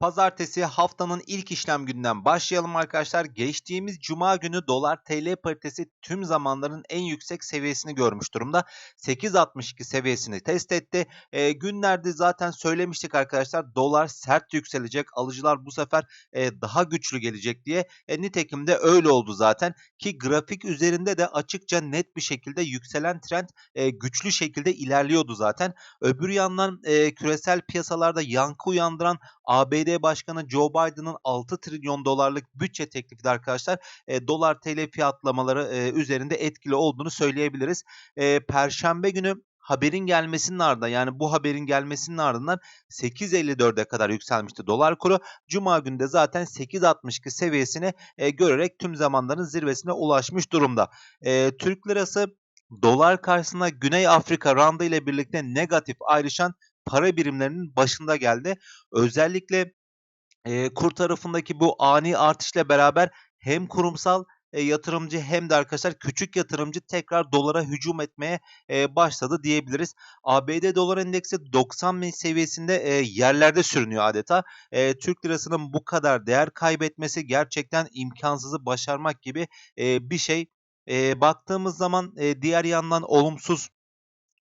Pazartesi haftanın ilk işlem gününden başlayalım arkadaşlar. Geçtiğimiz cuma günü dolar TL paritesi tüm zamanların en yüksek seviyesini görmüş durumda. 8.62 seviyesini test etti. E, günlerde zaten söylemiştik arkadaşlar dolar sert yükselecek. Alıcılar bu sefer e, daha güçlü gelecek diye. E, nitekim de öyle oldu zaten. Ki grafik üzerinde de açıkça net bir şekilde yükselen trend e, güçlü şekilde ilerliyordu zaten. Öbür yandan e, küresel piyasalarda yankı uyandıran ABD Başkanı Joe Biden'ın 6 trilyon dolarlık bütçe teklifi de arkadaşlar e, dolar TL fiyatlamaları e, üzerinde etkili olduğunu söyleyebiliriz. E, Perşembe günü haberin gelmesinin ardından yani bu haberin gelmesinin ardından 8.54'e kadar yükselmişti dolar kuru. Cuma günde zaten 8.62 seviyesini e, görerek tüm zamanların zirvesine ulaşmış durumda. E, Türk lirası dolar karşısında Güney Afrika randı ile birlikte negatif ayrışan para birimlerinin başında geldi. Özellikle e, kur tarafındaki bu ani artışla beraber hem kurumsal e, yatırımcı hem de arkadaşlar küçük yatırımcı tekrar dolara hücum etmeye e, başladı diyebiliriz. ABD dolar endeksi 90 bin seviyesinde e, yerlerde sürünüyor adeta. E, Türk lirasının bu kadar değer kaybetmesi gerçekten imkansızı başarmak gibi e, bir şey. E, baktığımız zaman e, diğer yandan olumsuz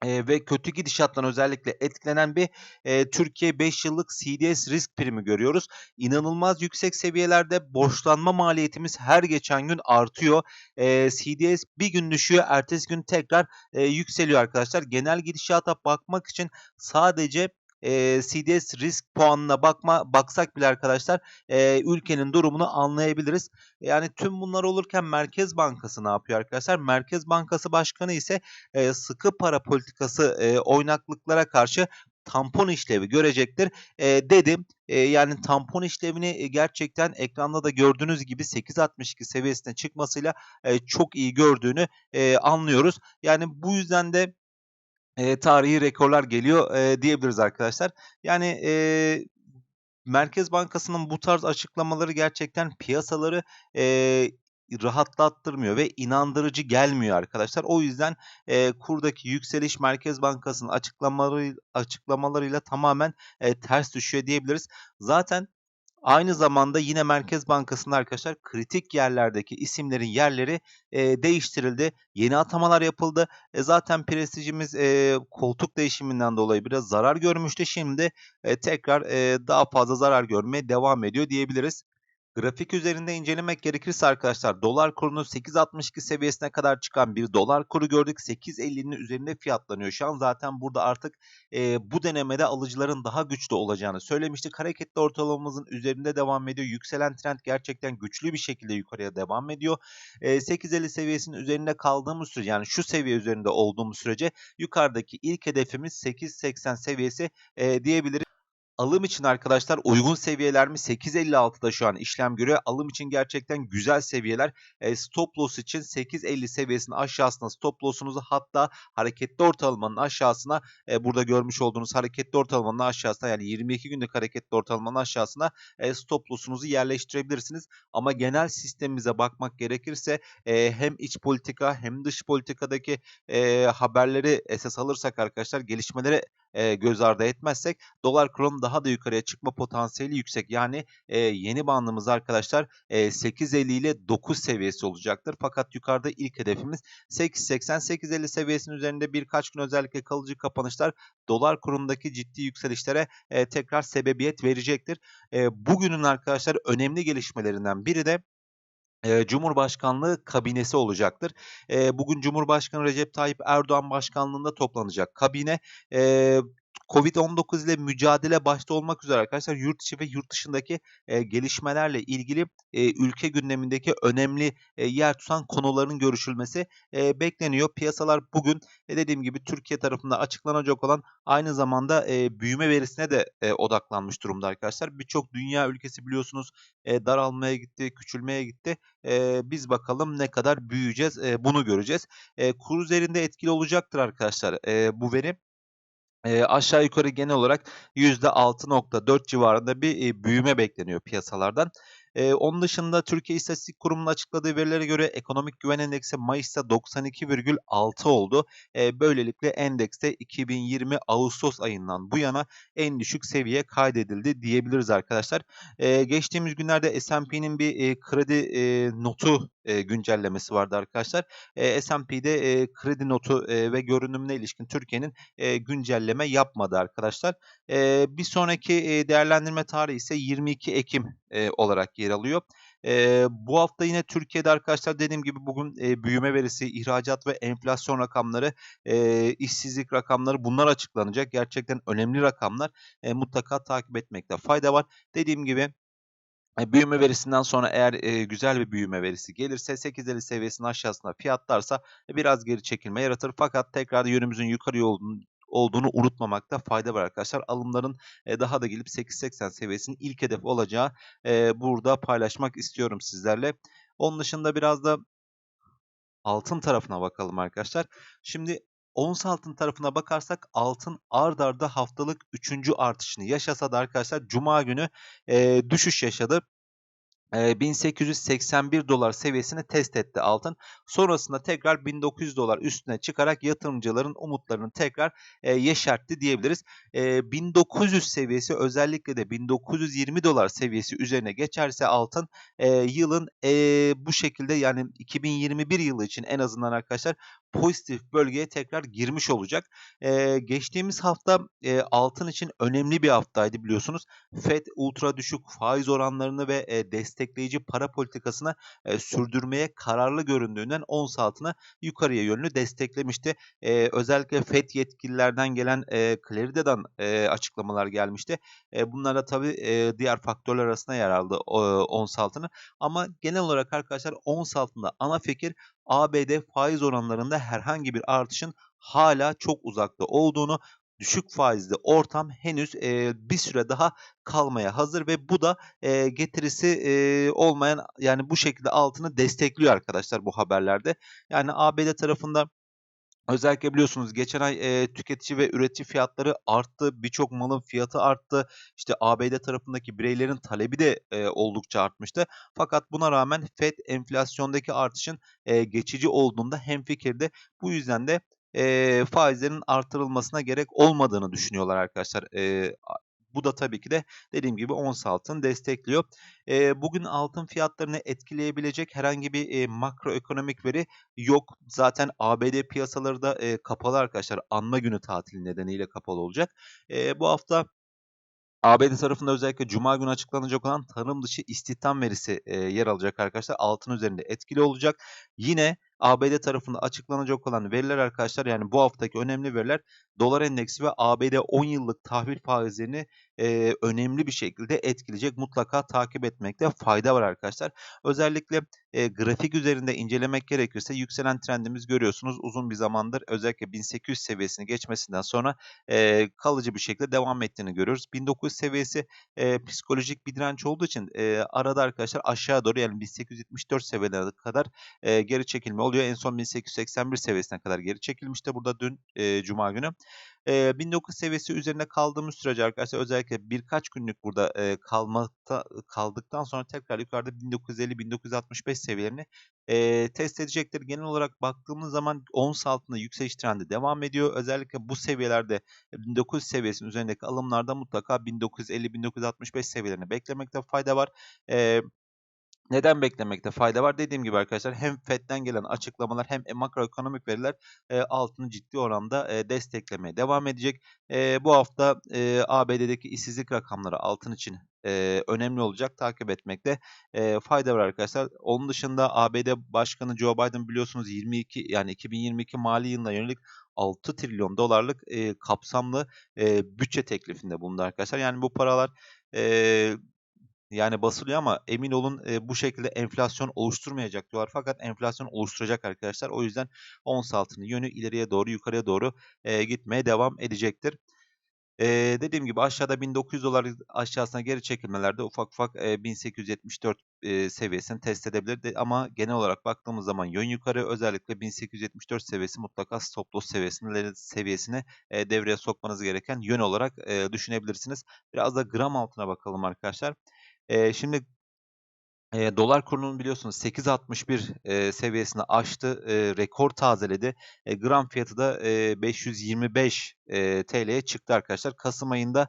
e, ve kötü gidişattan özellikle etkilenen bir e, Türkiye 5 yıllık CDS risk primi görüyoruz. İnanılmaz yüksek seviyelerde borçlanma maliyetimiz her geçen gün artıyor. E, CDS bir gün düşüyor, ertesi gün tekrar e, yükseliyor arkadaşlar. Genel gidişata bakmak için sadece e, CDS risk puanına bakma baksak bile arkadaşlar e, ülkenin durumunu anlayabiliriz. Yani tüm bunlar olurken Merkez Bankası ne yapıyor arkadaşlar? Merkez Bankası Başkanı ise e, sıkı para politikası e, oynaklıklara karşı tampon işlevi görecektir e, dedim. E, yani tampon işlevini gerçekten ekranda da gördüğünüz gibi 8.62 seviyesine çıkmasıyla e, çok iyi gördüğünü e, anlıyoruz. Yani bu yüzden de e, tarihi rekorlar geliyor e, diyebiliriz arkadaşlar. Yani e, Merkez Bankası'nın bu tarz açıklamaları gerçekten piyasaları e, rahatlattırmıyor ve inandırıcı gelmiyor arkadaşlar. O yüzden e, kurdaki yükseliş Merkez Bankası'nın açıklamaları açıklamalarıyla tamamen e, ters düşüyor diyebiliriz. Zaten Aynı zamanda yine Merkez Bankası'nda arkadaşlar kritik yerlerdeki isimlerin yerleri e, değiştirildi. Yeni atamalar yapıldı. E, zaten prestijimiz e, koltuk değişiminden dolayı biraz zarar görmüştü. Şimdi e, tekrar e, daha fazla zarar görmeye devam ediyor diyebiliriz. Grafik üzerinde incelemek gerekirse arkadaşlar dolar kurunu 8.62 seviyesine kadar çıkan bir dolar kuru gördük. 8.50'nin üzerinde fiyatlanıyor. Şu an zaten burada artık e, bu denemede alıcıların daha güçlü olacağını söylemiştik. Hareketli ortalamamızın üzerinde devam ediyor. Yükselen trend gerçekten güçlü bir şekilde yukarıya devam ediyor. E, 8.50 seviyesinin üzerinde kaldığımız sürece yani şu seviye üzerinde olduğumuz sürece yukarıdaki ilk hedefimiz 8.80 seviyesi e, diyebiliriz. Alım için arkadaşlar uygun seviyeler mi? 8.56'da şu an işlem görüyor. Alım için gerçekten güzel seviyeler. E, stop loss için 8.50 seviyesinin aşağısına stop loss'unuzu hatta hareketli ortalamanın aşağısına e, burada görmüş olduğunuz hareketli ortalamanın aşağısına yani 22 günlük hareketli ortalamanın aşağısına e, stop loss'unuzu yerleştirebilirsiniz. Ama genel sistemimize bakmak gerekirse e, hem iç politika hem dış politikadaki e, haberleri esas alırsak arkadaşlar gelişmeleri e, göz ardı etmezsek dolar kurunun daha da yukarıya çıkma potansiyeli yüksek. Yani e, yeni bandımız arkadaşlar e, 8.50 ile 9 seviyesi olacaktır. Fakat yukarıda ilk hedefimiz 8.80-8.50 seviyesinin üzerinde birkaç gün özellikle kalıcı kapanışlar dolar kurundaki ciddi yükselişlere e, tekrar sebebiyet verecektir. E, bugünün arkadaşlar önemli gelişmelerinden biri de Cumhurbaşkanlığı kabinesi olacaktır. bugün Cumhurbaşkanı Recep Tayyip Erdoğan başkanlığında toplanacak kabine Covid-19 ile mücadele başta olmak üzere arkadaşlar yurt içi ve yurt dışındaki e, gelişmelerle ilgili e, ülke gündemindeki önemli e, yer tutan konuların görüşülmesi e, bekleniyor. Piyasalar bugün e, dediğim gibi Türkiye tarafında açıklanacak olan aynı zamanda e, büyüme verisine de e, odaklanmış durumda arkadaşlar. Birçok dünya ülkesi biliyorsunuz e, daralmaya gitti, küçülmeye gitti. E, biz bakalım ne kadar büyüyeceğiz e, bunu göreceğiz. E, kur üzerinde etkili olacaktır arkadaşlar e, bu veri. E, aşağı yukarı genel olarak %6.4 civarında bir e, büyüme bekleniyor piyasalardan. Ee, onun dışında Türkiye İstatistik Kurumu'nun açıkladığı verilere göre ekonomik güven endeksi Mayıs'ta 92,6 oldu. Ee, böylelikle endekste 2020 Ağustos ayından bu yana en düşük seviye kaydedildi diyebiliriz arkadaşlar. Ee, geçtiğimiz günlerde S&P'nin bir e, kredi e, notu güncellemesi vardı arkadaşlar. E, S&P'de e, kredi notu e, ve görünümüne ilişkin Türkiye'nin e, güncelleme yapmadı arkadaşlar. E, bir sonraki değerlendirme tarihi ise 22 Ekim e, olarak yer alıyor. E, bu hafta yine Türkiye'de arkadaşlar dediğim gibi bugün e, büyüme verisi, ihracat ve enflasyon rakamları, e, işsizlik rakamları bunlar açıklanacak. Gerçekten önemli rakamlar. E, mutlaka takip etmekte fayda var. Dediğim gibi büyüme verisinden sonra eğer e, güzel bir büyüme verisi gelirse 8.50 seviyesinin aşağısına fiyatlarsa e, biraz geri çekilme yaratır. Fakat tekrar yönümüzün yukarı olduğunu, olduğunu unutmamakta fayda var arkadaşlar. Alımların e, daha da gelip 8.80 seviyesinin ilk hedef olacağı e, burada paylaşmak istiyorum sizlerle. Onun dışında biraz da altın tarafına bakalım arkadaşlar. Şimdi ons altın tarafına bakarsak altın ard arda haftalık 3. artışını yaşasa da arkadaşlar cuma günü e, düşüş yaşadı. 1881 dolar seviyesini test etti altın. Sonrasında tekrar 1900 dolar üstüne çıkarak yatırımcıların umutlarını tekrar e, yeşertti diyebiliriz. E, 1900 seviyesi özellikle de 1920 dolar seviyesi üzerine geçerse altın e, yılın e, bu şekilde yani 2021 yılı için en azından arkadaşlar pozitif bölgeye tekrar girmiş olacak. E, geçtiğimiz hafta e, altın için önemli bir haftaydı biliyorsunuz. FED ultra düşük faiz oranlarını ve e, destekleyici para politikasını e, sürdürmeye kararlı göründüğünden ons altını yukarıya yönlü desteklemişti. E, özellikle FED yetkililerden gelen e, Claride'den e, açıklamalar gelmişti. E, bunlar da tabii e, diğer faktörler arasında yer aldı e, ons altını. Ama genel olarak arkadaşlar ons altında ana fikir ABD faiz oranlarında herhangi bir artışın hala çok uzakta olduğunu düşük faizli ortam henüz e, bir süre daha kalmaya hazır ve bu da e, getirisi e, olmayan yani bu şekilde altını destekliyor arkadaşlar bu haberlerde. Yani ABD tarafında Özellikle biliyorsunuz geçen ay e, tüketici ve üretici fiyatları arttı. Birçok malın fiyatı arttı. İşte ABD tarafındaki bireylerin talebi de e, oldukça artmıştı. Fakat buna rağmen FED enflasyondaki artışın e, geçici olduğunda hemfikirdi. Bu yüzden de e, faizlerin artırılmasına gerek olmadığını düşünüyorlar arkadaşlar. E, bu da tabii ki de dediğim gibi ons altın destekliyor. E, bugün altın fiyatlarını etkileyebilecek herhangi bir e, makroekonomik veri yok. Zaten ABD piyasaları da e, kapalı arkadaşlar. Anma günü tatili nedeniyle kapalı olacak. E, bu hafta ABD tarafında özellikle Cuma günü açıklanacak olan tarım dışı istihdam verisi e, yer alacak arkadaşlar. Altın üzerinde etkili olacak. Yine ABD tarafında açıklanacak olan veriler arkadaşlar yani bu haftaki önemli veriler dolar endeksi ve ABD 10 yıllık tahvil faizlerini e, önemli bir şekilde etkileyecek. Mutlaka takip etmekte fayda var arkadaşlar. Özellikle e, grafik üzerinde incelemek gerekirse yükselen trendimiz görüyorsunuz uzun bir zamandır özellikle 1800 seviyesini geçmesinden sonra e, kalıcı bir şekilde devam ettiğini görüyoruz. 1900 seviyesi e, psikolojik bir direnç olduğu için e, arada arkadaşlar aşağı doğru yani 1874 seviyelerine kadar e, geri çekilme oluyor. En son 1881 seviyesine kadar geri çekilmişti burada dün e, Cuma günü. E, 1900 seviyesi üzerinde kaldığımız sürece arkadaşlar özellikle birkaç günlük burada e, kalmakta kaldıktan sonra tekrar yukarıda 1950-1965 seviyelerini e, test edecektir. Genel olarak baktığımız zaman ons altında yükseliş trendi devam ediyor. Özellikle bu seviyelerde 1900 seviyesinin üzerindeki alımlarda mutlaka 1950-1965 seviyelerini beklemekte fayda var. E, neden beklemekte fayda var? Dediğim gibi arkadaşlar hem FED'den gelen açıklamalar hem makroekonomik veriler e, altını ciddi oranda e, desteklemeye devam edecek. E, bu hafta e, ABD'deki işsizlik rakamları altın için e, önemli olacak. Takip etmekte e, fayda var arkadaşlar. Onun dışında ABD Başkanı Joe Biden biliyorsunuz 22 yani 2022 mali yılına yönelik 6 trilyon dolarlık e, kapsamlı e, bütçe teklifinde bulundu arkadaşlar. Yani bu paralar e, yani basılıyor ama emin olun e, bu şekilde enflasyon oluşturmayacak diyorlar. Fakat enflasyon oluşturacak arkadaşlar. O yüzden ons altının yönü ileriye doğru yukarıya doğru e, gitmeye devam edecektir. Eee, dediğim gibi aşağıda 1900 dolar aşağısına geri çekilmelerde ufak ufak eee, 1874 eee, seviyesini test edebilir. De, ama genel olarak baktığımız zaman yön yukarı özellikle 1874 seviyesi mutlaka stop loss seviyesini, seviyesine eee, devreye sokmanız gereken yön olarak eee, düşünebilirsiniz. Biraz da gram altına bakalım arkadaşlar. Eee, şimdi Eee, dolar kurunun biliyorsunuz 8.61 eee, seviyesini aştı, eee, rekor tazeledi. E, gram fiyatı da eee, 525 eee, TL'ye çıktı arkadaşlar. Kasım ayında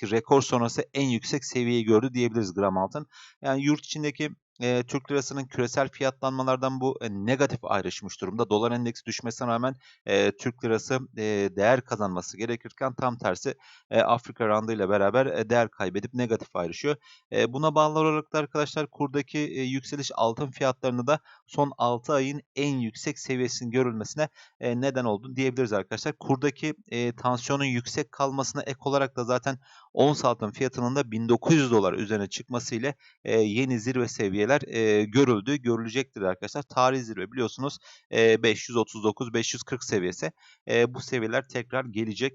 ki rekor sonrası en yüksek seviyeyi gördü diyebiliriz gram altın. Yani yurt içindeki e, Türk lirasının küresel fiyatlanmalardan bu e, negatif ayrışmış durumda. Dolar endeksi düşmesine rağmen e, Türk lirası e, değer kazanması gerekirken tam tersi e, Afrika randı ile beraber e, değer kaybedip negatif ayrışıyor. E, buna bağlı olarak da arkadaşlar kurdaki e, yükseliş altın fiyatlarını da son 6 ayın en yüksek seviyesinin görülmesine e, neden oldu diyebiliriz arkadaşlar. Kurdaki e, tansiyonun yüksek kalmasına ek olarak da zaten ons altın fiyatının da 1900 dolar üzerine çıkması ile e, yeni zirve seviyeler e, görüldü, görülecektir arkadaşlar. Tarih zirve biliyorsunuz e, 539-540 seviyesi. E, bu seviyeler tekrar gelecek.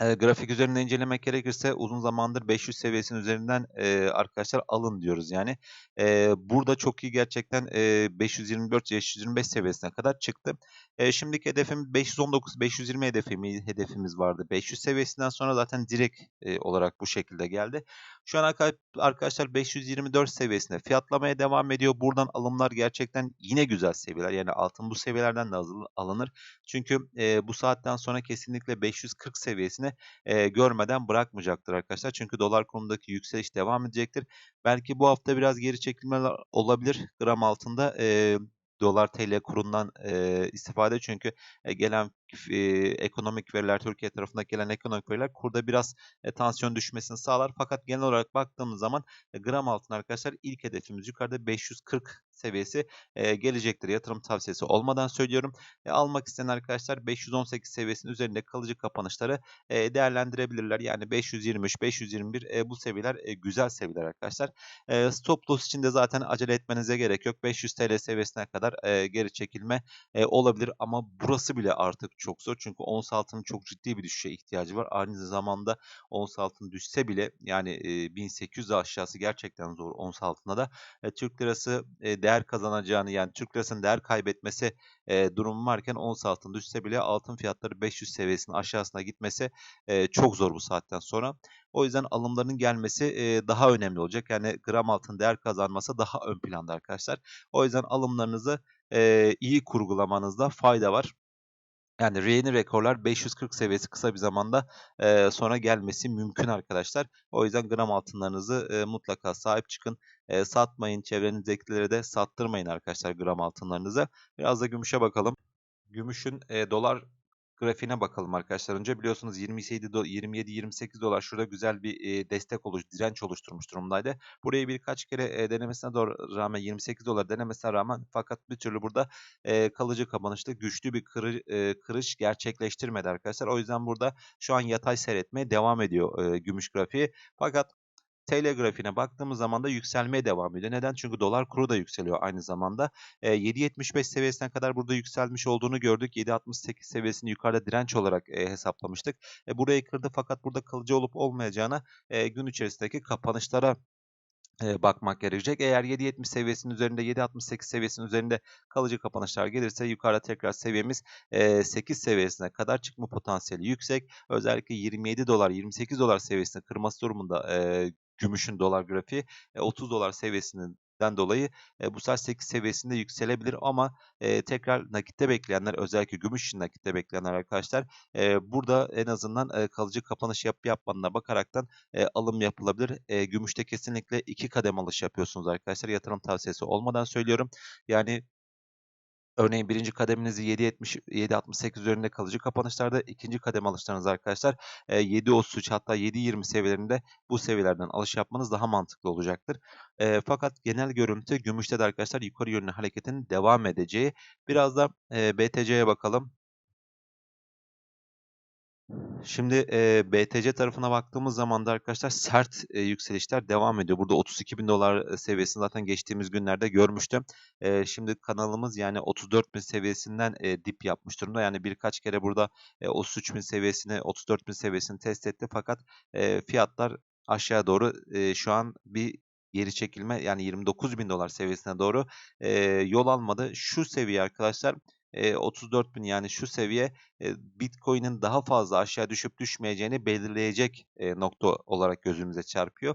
E, grafik üzerinde incelemek gerekirse uzun zamandır 500 seviyesinin üzerinden e, arkadaşlar alın diyoruz yani. E, burada çok iyi gerçekten e, 524-525 seviyesine kadar çıktı. E, şimdiki hedefim 519-520 hedefimiz, hedefimiz vardı. 500 seviyesinden sonra zaten direkt e, olarak bu şekilde geldi. Şu an arkadaşlar 524 seviyesinde fiyatlamaya devam ediyor. Buradan alımlar gerçekten yine güzel seviyeler. Yani altın bu seviyelerden de alınır. Çünkü e, bu saatten sonra kesinlikle 540 seviyesini e, görmeden bırakmayacaktır arkadaşlar. Çünkü dolar konudaki yükseliş devam edecektir. Belki bu hafta biraz geri çekilmeler olabilir gram altında. E, dolar TL kurundan e, istifade çünkü e, gelen e, ekonomik veriler Türkiye tarafından gelen ekonomik veriler kurda biraz e, tansiyon düşmesini sağlar. Fakat genel olarak baktığımız zaman e, gram altın arkadaşlar ilk hedefimiz yukarıda 540 seviyesi e, gelecektir. Yatırım tavsiyesi olmadan söylüyorum. E, almak isteyen arkadaşlar 518 seviyesinin üzerinde kalıcı kapanışları e, değerlendirebilirler. Yani 523, 521 e, bu seviyeler e, güzel seviyeler arkadaşlar. E, stop loss için de zaten acele etmenize gerek yok. 500 TL seviyesine kadar e, geri çekilme e, olabilir ama burası bile artık çok zor. Çünkü ons altının çok ciddi bir düşüşe ihtiyacı var. Aynı zamanda ons altın düşse bile yani e, 1800 aşağısı gerçekten zor ons altında da. E, Türk lirası e, değer kazanacağını yani Türk lirasının değer kaybetmesi e, durumu varken ons altın düşse bile altın fiyatları 500 seviyesinin aşağısına gitmesi e, çok zor bu saatten sonra. O yüzden alımların gelmesi e, daha önemli olacak. Yani gram altın değer kazanması daha ön planda arkadaşlar. O yüzden alımlarınızı e, iyi kurgulamanızda fayda var. Yani yeni rekorlar 540 seviyesi kısa bir zamanda e, sonra gelmesi mümkün arkadaşlar. O yüzden gram altınlarınızı e, mutlaka sahip çıkın. E, satmayın, çevrenizdekilere de sattırmayın arkadaşlar gram altınlarınızı. Biraz da gümüşe bakalım. Gümüşün e, dolar grafiğine bakalım arkadaşlar. Önce biliyorsunuz 27 27-28 dolar şurada güzel bir e, destek oluş, direnç oluşturmuş durumdaydı. Burayı birkaç kere e, denemesine doğru rağmen 28 dolar denemesine rağmen fakat bir türlü burada e, kalıcı kapanışta güçlü bir kırı, e, kırış gerçekleştirmedi arkadaşlar. O yüzden burada şu an yatay seyretmeye devam ediyor e, gümüş grafiği. Fakat TL grafiğine baktığımız zaman da yükselmeye devam ediyor. Neden? Çünkü dolar kuru da yükseliyor aynı zamanda. E, 7.75 seviyesine kadar burada yükselmiş olduğunu gördük. 7.68 seviyesini yukarıda direnç olarak e, hesaplamıştık. E, burayı kırdı fakat burada kalıcı olup olmayacağına e, gün içerisindeki kapanışlara bakmak gerekecek. Eğer 7.70 seviyesinin üzerinde 7.68 seviyesinin üzerinde kalıcı kapanışlar gelirse yukarıda tekrar seviyemiz 8 seviyesine kadar çıkma potansiyeli yüksek. Özellikle 27 dolar 28 dolar seviyesini kırması durumunda gümüşün dolar grafiği 30 dolar seviyesinin dolayı e, bu saat 8 seviyesinde yükselebilir ama e, tekrar nakitte bekleyenler özellikle gümüş için nakitte bekleyenler arkadaşlar e, burada en azından e, kalıcı kapanış yap yapmanına bakaraktan e, alım yapılabilir. E, gümüşte kesinlikle iki kadem alış yapıyorsunuz arkadaşlar. Yatırım tavsiyesi olmadan söylüyorum. Yani Örneğin birinci kademinizi 7.70 7.68 üzerinde kalıcı kapanışlarda ikinci kadem alışlarınız arkadaşlar 7.33 hatta 7.20 seviyelerinde bu seviyelerden alış yapmanız daha mantıklı olacaktır. E, fakat genel görüntü gümüşte de arkadaşlar yukarı yönlü hareketin devam edeceği. Biraz da e, BTC'ye bakalım. Şimdi, eee, BTC tarafına baktığımız zaman da arkadaşlar sert, eee, yükselişler devam ediyor. Burada $32.000 eee, seviyesini zaten geçtiğimiz günlerde görmüştüm. Eee, şimdi kanalımız yani 34.000 seviyesinden, eee, dip yapmış durumda. Yani birkaç kere burada, eee, 33.000 seviyesini, 34.000 seviyesini test etti fakat, eee, fiyatlar aşağı doğru, eee, şu an bir geri çekilme yani $29.000 seviyesine doğru, eee, yol almadı. Şu seviye arkadaşlar, eee, 34.000 yani şu seviye, eee, Bitcoin'in daha fazla aşağı düşüp düşmeyeceğini belirleyecek, eee, nokta olarak gözümüze çarpıyor.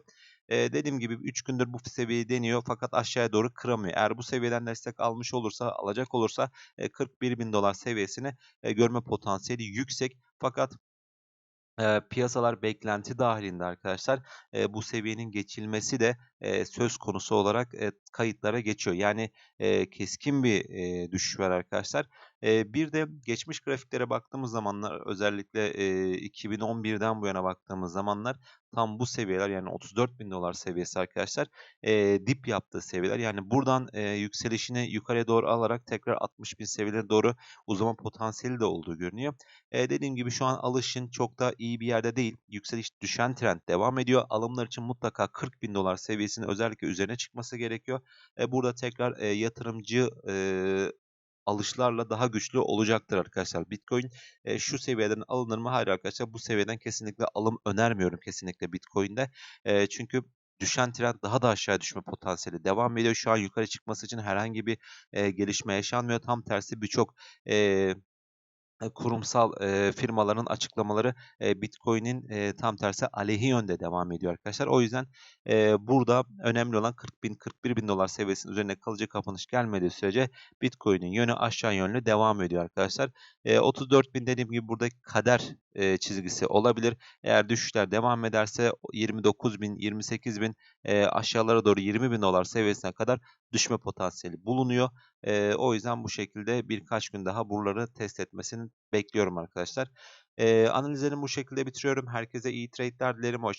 Eee, dediğim gibi 3 gündür bu seviyeyi deniyor fakat aşağıya doğru kıramıyor. Eğer bu seviyeden destek almış olursa, alacak olursa, eee, $41.000 seviyesini, eee, görme potansiyeli yüksek. Fakat Eee, piyasalar beklenti dâhilinde arkadaşlar, eee, bu seviyenin geçilmesi de, eee, söz konusu olarak, eee, kayıtlara geçiyor. Yani, eee, keskin bir, eee, düşüş var arkadaşlar. Bir de geçmiş grafiklere baktığımız zamanlar özellikle, eee, 2011'den bu yana baktığımız zamanlar tam bu seviyeler yani $34.000 seviyesi arkadaşlar, dip yaptığı seviyeler. Yani buradan, yükselişini yukarıya doğru alarak tekrar 60.000 seviyelerine doğru uzama potansiyeli de olduğu görünüyor. Dediğim gibi şu an alışın çok da iyi bir yerde değil. Yükseliş düşen trend devam ediyor. Alımlar için mutlaka $40.000 seviyesinin özellikle üzerine çıkması gerekiyor. Burada tekrar, yatırımcı, alışlarla daha güçlü olacaktır arkadaşlar Bitcoin. Eee, şu seviyeden alınır mı? Hayır arkadaşlar bu seviyeden kesinlikle alım önermiyorum kesinlikle Bitcoin'de. Eee, çünkü düşen trend daha da aşağı düşme potansiyeli devam ediyor. Şu an yukarı çıkması için herhangi bir, eee, gelişme yaşanmıyor. Tam tersi birçok, Eee, kurumsal, eee, firmaların açıklamaları, eee, Bitcoin'in, eee, tam tersi aleyhi yönde devam ediyor arkadaşlar. O yüzden, eee, burada önemli olan 40.000 $41.000 seviyesinin üzerine kalıcı kapanış gelmediği sürece Bitcoin'in yönü aşağı yönlü devam ediyor arkadaşlar. Eee, 34.000 dediğim gibi buradaki kader, eee, çizgisi olabilir. Eğer düşüşler devam ederse 29.000, 28.000, eee, aşağılara doğru $20.000 seviyesine kadar düşme potansiyeli bulunuyor. Eee, o yüzden bu şekilde birkaç gün daha buraları test etmesini bekliyorum arkadaşlar. Eee, analizlerimi bu şekilde bitiriyorum. Herkese iyi trade'ler dilerim. Hoşça